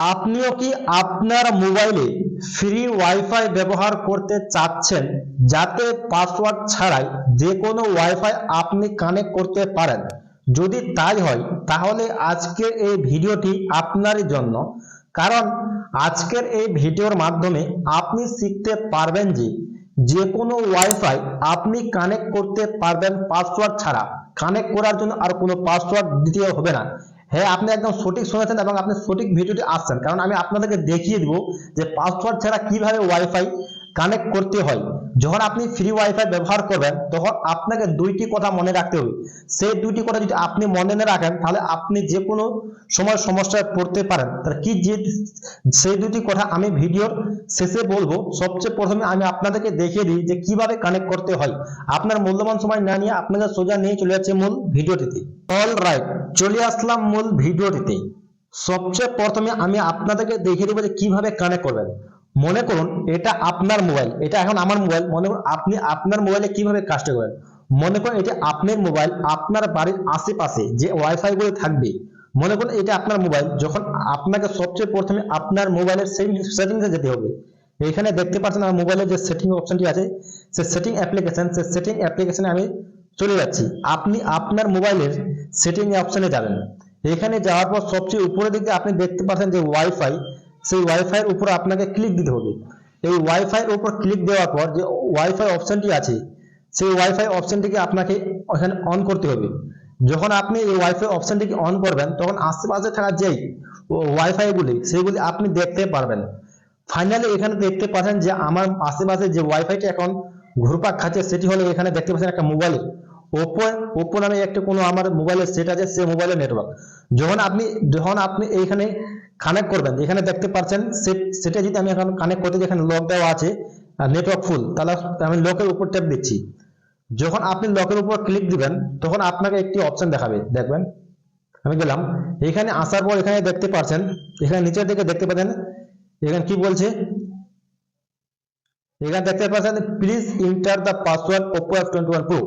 আপনিও কি আপনার মোবাইলে ফ্রি ওয়াইফাই ব্যবহার করতে চাচ্ছেন? যাতে পাসওয়ার্ড ছাড়াই যে কোনো ওয়াইফাই আপনি কানেক্ট করতে পারেন। যদি তাই হয়, তাহলে আজকের এই ভিডিওটি আপনারই জন্য। কারণ আজকের এই ভিডিওর মাধ্যমে আপনি শিখতে পারবেন যে যে কোনো ওয়াইফাই আপনি কানেক্ট করতে পারবেন পাসওয়ার্ড ছাড়া। কানেক্ট করার জন্য আর কোনো পাসওয়ার্ড দিতে হবে না। হ্যাঁ আপনি একদম সঠিক শুনেছেন এবং আপনি সঠিক ভিডিওটি আসছেন। কারণ আমি আপনাদেরকে দেখিয়ে দিব যে পাসওয়ার্ড ছাড়া কীভাবে ওয়াইফাই কানেক্ট করতে হয়। যখন আপনি ফ্রি ওয়াইফাই ব্যবহার করবেন, তখন আপনাকে দুইটি কথা মনে রাখতে হবে। সেই দুইটি কথা যদি আপনি মনে না রাখেন, তাহলে আপনি যে কোনো সময় সমস্যায় পড়তে পারেন। তাহলে কি যে সেই দুটি কথা আমি ভিডিওর শেষে বলব, সবচেয়ে প্রথমে আমি আপনাদেরকে দেখিয়ে দিই যে কীভাবে কানেক্ট করতে হয়। আপনার মূল্যবান সময় না নিয়ে আপনাকে সোজা নিয়ে চলে যাচ্ছে মূল ভিডিওটিতে। অল রাইট চলে আসলাম মূল ভিডিওটিতে। সবচেয়ে প্রথমে আমি আপনাদেরকে দেখিয়ে দেবো যে কীভাবে কানেক্ট করবেন। মনে করুন এটা আপনার মোবাইল এটা এখন আমার মোবাইল মনে করুন আপনি আপনার মোবাইলে কীভাবে কাজটা করবেন মনে করুন এটা আপনার মোবাইল আপনার বাড়ির আশেপাশে যে ওয়াইফাই গুলো থাকবে, মনে করুন এটা আপনার মোবাইল যখন আপনাকে সবচেয়ে প্রথমে আপনার মোবাইলের সেটিংসে যেতে হবে। এখানে দেখতে পাচ্ছেন আমার মোবাইলের যে সেটিং অপশনটি আছে, সে সেটিং অ্যাপ্লিকেশন সে সেটিং অ্যাপ্লিকেশনে আমি চলে যাচ্ছি। আপনি আপনার মোবাইলের সেটিং অপশনে যাবেন। এখানে যাওয়ার পর সবচেয়ে উপরের দিকে আপনি দেখতে পাচ্ছেন যে ওয়াইফাই সেই ওয়াইফাই এর উপর আপনাকে ক্লিক দিতে হবে। এই ওয়াইফাই এর উপর ক্লিক দেওয়ার পর যে ওয়াইফাই অপশনটি আছে, সেই ওয়াইফাই অপশনটিকে আপনাকে এখানে অন করতে হবে। যখন আপনি এই ওয়াইফাই অপশনটিকে অন করবেন, তখন আশেপাশে থাকা যেই ওয়াইফাই গুলি, সেগুলি আপনি দেখতে পারবেন। ফাইনালি এখানে দেখতে পাচ্ছেন যে আমার আশেপাশে যে ওয়াইফাইটা এখন ঘুরপাক খাচ্ছে, সেটি হলো এখানে দেখতে পাচ্ছেন একটা মোবাইলের ওপো ওপো নামে একটা কোনো আমার মোবাইলের সেট আছে, সে মোবাইলের নেটওয়ার্ক যখন আপনি যখন আপনি এইখানে কানেক্ট করবেন। এখানে দেখতে পাচ্ছেন সেটা যদি আমি এখন কানেক্ট করতে যেখানে লক দেওয়া আছে নেটওয়ার্ক ফুল তাহলে আমি লকের উপর ট্যাপ দিচ্ছি। যখন আপনি লকের উপর ক্লিক দিবেন, তখন আপনাকে একটি অপশন দেখাবে। দেখবেন, আমি গেলাম। এখানে আসার পর এখানে দেখতে পাচ্ছেন, এখানে নিচের দিকে দেখতে পাচ্ছেন, এখানে কি বলছে? এখানে দেখতে পাচ্ছেন please enter the password Oppo F twenty one pro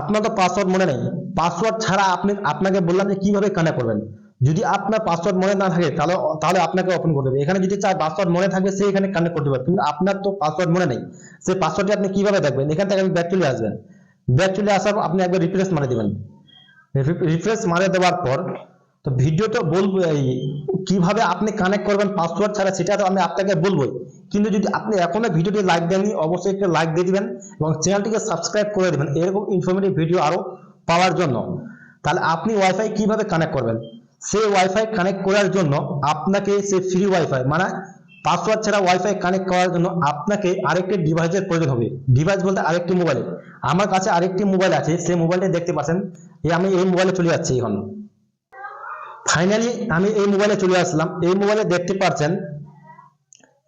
আপনার তো পাসওয়ার্ড মনে নেই। পাসওয়ার্ড ছাড়া আপনি, আপনাকে বললাম যে কীভাবে কানেক্ট করবেন। যদি আপনার পাসওয়ার্ড মনে না থাকে, তাহলে তাহলে আপনাকে ওপেন করতে হবে এখানে যদি চাই পাসওয়ার্ড মনে থাকে, সে এখানে কানেক্ট করতে পারবে। কিন্তু আপনার তো পাসওয়ার্ড মনে নেই। সেই পাসওয়ার্ডটি আপনি কীভাবে দেখবেন? এখান থেকে আপনি ব্যাক চলে আসবেন। ব্যাক চলে আসার পর আপনি একবার রিফ্রেশ মারে দিবেন। রিফ্রেশ মারে দেওয়ার পর, তো ভিডিওটা বলব এই, কীভাবে আপনি কানেক্ট করবেন পাসওয়ার্ড ছাড়া, সেটা তো আমি আপনাকে বলবোই। কিন্তু যদি আপনি এখনও ভিডিওটি লাইক দেননি, অবশ্যই একটা লাইক দিয়ে দিবেন এবং চ্যানেলটিকে সাবস্ক্রাইব করে দেবেন। এরকম ইনফরমেটিভ ভিডিও আরও পাওয়ার জন্য। তাহলে আপনি ওয়াইফাই কীভাবে কানেক্ট করবেন? সেই ওয়াইফাই কানেক্ট করার জন্য আপনাকে সেই ফ্রি ওয়াইফাই মানে পাসওয়ার্ড ছাড়া ওয়াইফাই কানেক্ট করার জন্য আপনাকে আরেকটি ডিভাইসের প্রয়োজন হবে। ডিভাইস বলতে আরেকটি মোবাইল আমার কাছে আরেকটি মোবাইল আছে, সেই মোবাইলটা দেখতে পাচ্ছেন এই আমি এই মোবাইলে চলে যাচ্ছি এখন। ফাইনালি আমি এই মোবাইলে চলে আসলাম। এই মোবাইলে দেখতে পাচ্ছেন,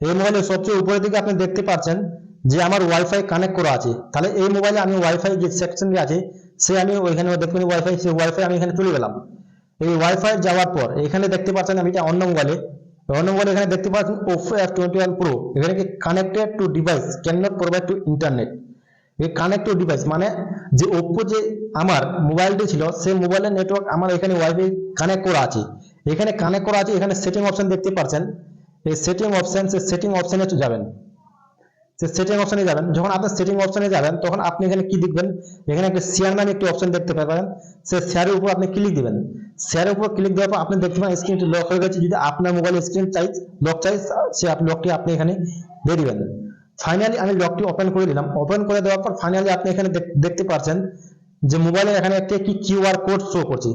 এই মোবাইলের সবচেয়ে উপরের দিকে আপনি দেখতে পাচ্ছেন যে আমার ওয়াইফাই কানেক্ট করা আছে। তাহলে এই মোবাইলে আমি ওয়াইফাই যে সেকশনটি আছে, সে আমি ওইখানে দেখবেন ওয়াইফাই সে ওয়াইফাই আমি এখানে চলে গেলাম। এই ওয়াইফাই যাওয়ার পর, এখানে দেখতে পাচ্ছেন আমি এটা অন্য মোবাইলে অন্য মোবাইলে এখানে দেখতে পাচ্ছেন Oppo F twenty one pro এখানে কি connected to device can not provide to internet এই কানেক্ট টু ডিভাইস মানে যে ওপো যে আমার মোবাইলটি ছিল, সেই মোবাইলের নেটওয়ার্ক আমার এখানে ওয়াইফাই কানেক্ট করা আছে। এখানে কানেক্ট করা আছে, এখানে সেটিং অপশন দেখতে পাচ্ছেন। এই সেটিং অপশন সেটিং অপশনে যাবেন। সে সেটিং অপশনে যাবেন, যখন আপনি সেটিং অপশনে যাবেন, তখন আপনি এখানে কি দেখবেন? এখানে একটা শেয়ার নামে একটি অপশন দেখতে পাবেন। সে শেয়ারের উপর আপনি ক্লিক দিবেন। শেয়ারের উপর ক্লিক দেওয়ার পর আপনি দেখতে পাবেন স্ক্রিনটি লক হয়ে গেছে। যদি আপনার মোবাইলের স্ক্রিন চাই লক চাই, সে লকটি আপনি এখানে দিয়ে দিবেন। ফাইনালি আমি লকটি ওপেন করে দিলাম। ওপেন করে দেওয়ার পর ফাইনালি আপনি এখানে দেখ- দেখতে পাচ্ছেন যে মোবাইলের এখানে একটি কি কিউআর কোড শো করছে।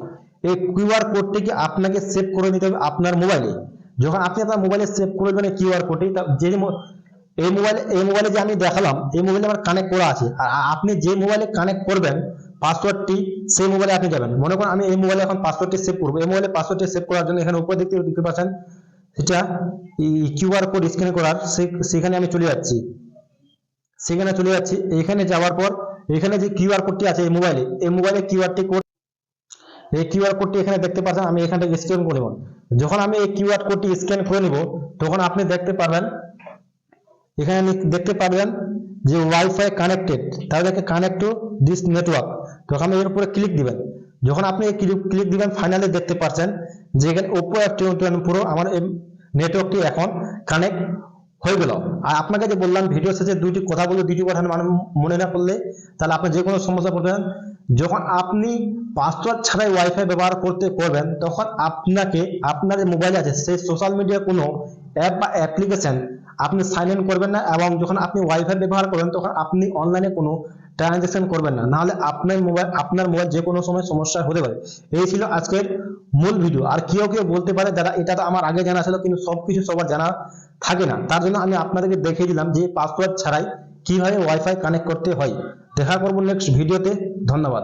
এই কিউআর কোডটিকে আপনাকে সেভ করে নিতে হবে আপনার মোবাইলে যখন আপনি আপনার মোবাইলে সেভ করে দেবেন কিউআর কোডটি যে এই মোবাইলে এই মোবাইলে যে আমি দেখালাম, এই মোবাইলে আমার কানেক্ট করা আছে। আর আপনি যে মোবাইলে কানেক্ট করবেন পাসওয়ার্ডটি সেই মোবাইলে আপনি যাবেন। মনে করুন আমি এই মোবাইলে এখন পাসওয়ার্ডটি সেভ করব। এই মোবাইলে পাসওয়ার্ডটি সেভ করার জন্য এখানে উপর দেখতে দেখতে পাচ্ছেন সেটা কিউআর কোড স্ক্যান করার সেখানে আমি চলে যাচ্ছি। সেখানে চলে যাচ্ছি। এখানে যাওয়ার পর, এখানে যে কিউআর কোডটি আছে এই মোবাইলে এই মোবাইলে কিউআরটি কোড এই কিউআর কোডটি এখানে দেখতে পাচ্ছেন, আমি এখান থেকে স্ক্যান করে নেব। যখন আমি এই কিউআর কোডটি স্ক্যান করে নিব, তখন আপনি দেখতে পারবেন এখানে দেখতে পারবেন যে ওয়াইফাই কানেক্টেড তাহলে কানেক্ট টু দিস নেটওয়ার্ক তখন আপনি এর উপরে ক্লিক দিবেন। যখন আপনি ক্লিক ক্লিক দিবেন ফাইনালি দেখতে পাচ্ছেন যে এখানে ওপো এফ টোয়েন্টি প্রো আমার এই নেটওয়ার্কটি এখন কানেক্ট হয়ে গেল। আর আপনাকে যে বললাম ভিডিও শেষে দুইটি কথা বলে দুইটি কথা মানে মনে না করলে তাহলে আপনি যে কোনো সমস্যা পড়বেন। যখন আপনি পাসওয়ার্ড ছাড়াই ওয়াইফাই ব্যবহার করতে করবেন, তখন আপনাকে আপনার যে মোবাইল আছে, সেই সোশ্যাল মিডিয়া কোনো অ্যাপ বা অ্যাপ্লিকেশন আপনি সাইন ইন করবেন না এবং যখন আপনি ওয়াইফাই ব্যবহার করবেন, তখন আপনি অনলাইনে কোনো ট্রানজ্যাকশন করবেন না। নাহলে আপনার মোবাইল আপনার মোবাইল যে কোনো সময় সমস্যা হতে পারে। এই ছিল আজকের মূল ভিডিও আর কেউ কেউ বলতে পারে দাদা এটা তো আমার আগে জানা ছিল, কিন্তু সবকিছু সবার জানা থাকে না। তার জন্য আমি আপনাদেরকে দেখিয়ে দিলাম যে পাসওয়ার্ড ছাড়াই কীভাবে ওয়াইফাই কানেক্ট করতে হয়। দেখা করব নেক্সট ভিডিওতে ধন্যবাদ।